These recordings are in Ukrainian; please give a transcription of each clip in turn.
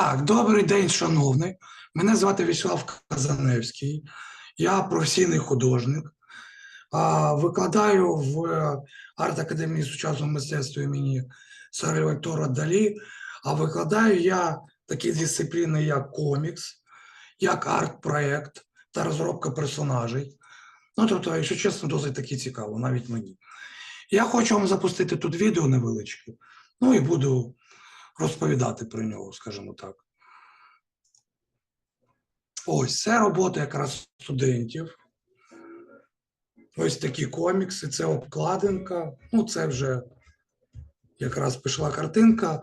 Так, добрий день, шановний. Мене звати Вячеслав Казаневський. Я професійний художник. Викладаю в арт-академії сучасного мистецтва імені Сальватора Далі. А викладаю я такі дисципліни, як комікс, як арт-проект та розробка персонажей. Ну, тобто, якщо чесно, досить таки цікаво, навіть мені. Я хочу вам запустити тут відео невеличке, ну і буду розповідати про нього, скажімо так. Ось це робота якраз студентів. Ось такі комікси, це обкладинка. Ну, це вже якраз пішла картинка.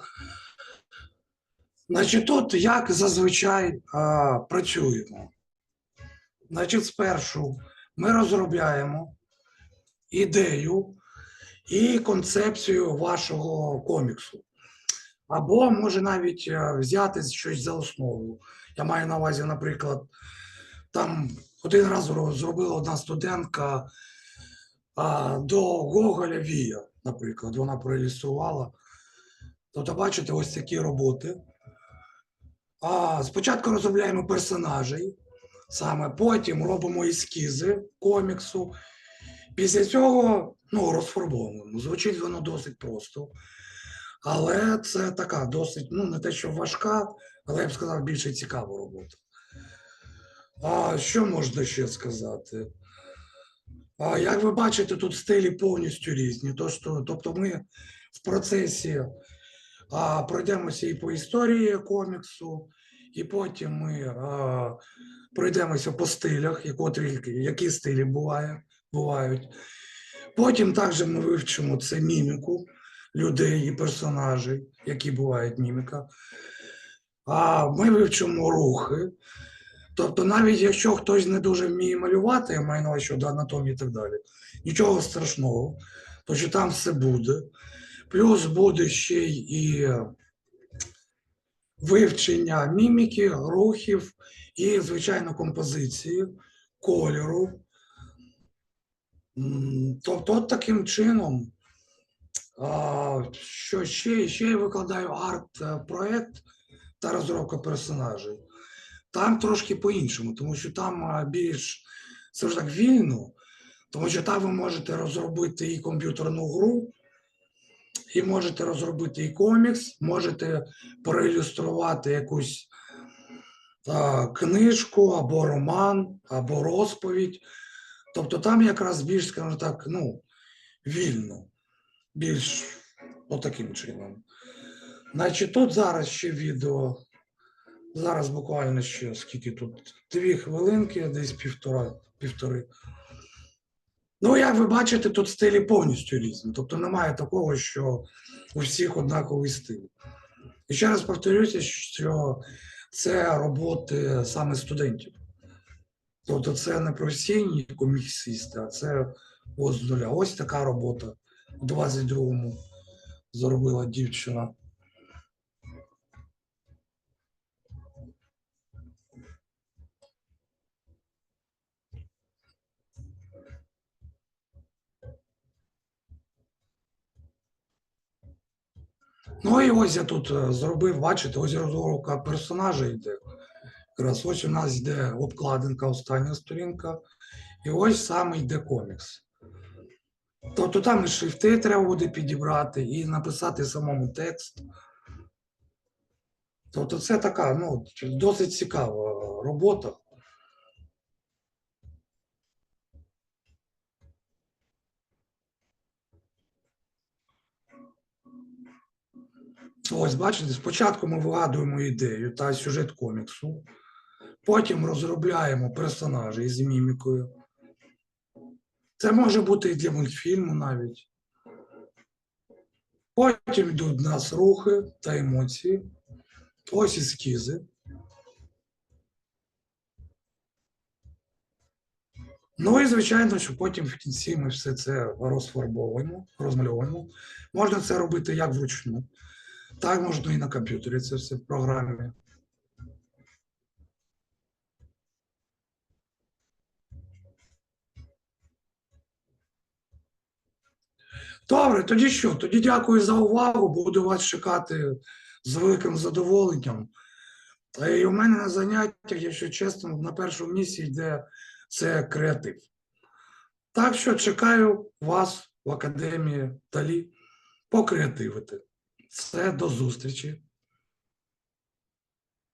Значить, тут як зазвичай а, працюємо. Значить, спершу ми розробляємо ідею і концепцію вашого коміксу. Або може навіть е, взяти щось за основу. Я маю на увазі, наприклад, там один раз зробила одна студентка до Гоголя Вія, наприклад, вона проілюструвала. Тобто, бачите, ось такі роботи. А, спочатку розробляємо персонажей, саме потім робимо ескізи коміксу. Після цього ну, розфарбовуємо. Звучить воно досить просто. Але це така досить, ну, не те, що важка, але я б сказав, більше цікава робота. А що можна ще сказати? А, як ви бачите, тут стилі повністю різні. То, тобто ми в процесі а, пройдемося і по історії коміксу, і потім ми а, пройдемося по стилях, і котрі, які стилі буває, бувають. Потім також ми вивчимо це міміку людей і персонажей, які бувають міміка. А ми вивчимо рухи. Тобто, навіть якщо хтось не дуже вміє малювати, я маю на увазі щодо анатомії і так далі, нічого страшного, то що там все буде. Плюс буде ще і вивчення міміки, рухів і, звичайно, композиції, кольору. Тобто, от таким чином що ще? Ще я викладаю арт-проект та розробка персонажей. Там трошки по-іншому, тому що там більш це ж так вільно, тому що там ви можете розробити і комп'ютерну гру, і можете розробити і комікс, можете проілюструвати якусь а, книжку або роман, або розповідь. Тобто там якраз більш, скажімо так, ну, вільно більш отаким чином. Значить, тут зараз ще відео. Зараз буквально ще скільки тут? Дві хвилинки, десь півтора, півтори. Ну, як ви бачите, тут стилі повністю різні. Тобто немає такого, що у всіх однаковий стиль. І ще раз повторюся, що це роботи саме студентів. Тобто це не професійні коміксисти, а це ось нуля. Ось така робота у 22-му зробила дівчина. Ну і ось я тут е, зробив, бачите, ось розробка персонажа йде. Ось у нас йде обкладинка, остання сторінка, і ось саме йде комікс. Тобто там і шрифти треба буде підібрати, і написати самому текст. Тобто це така ну, досить цікава робота. Ось, бачите, спочатку ми вигадуємо ідею та сюжет коміксу, потім розробляємо персонажі з мімікою. Це може бути і для мультфільму навіть. Потім йдуть в нас рухи та емоції. Ось ескізи. Ну і звичайно, що потім в кінці ми все це розфарбовуємо, розмальовуємо. Можна це робити як вручну, так можна і на комп'ютері це все в програмі. Добре, тоді що? Тоді дякую за увагу. Буду вас чекати з великим задоволенням. І у мене на заняттях, якщо чесно, на першому місці йде це креатив. Так що чекаю вас в академії Далі покреативити. Це до зустрічі.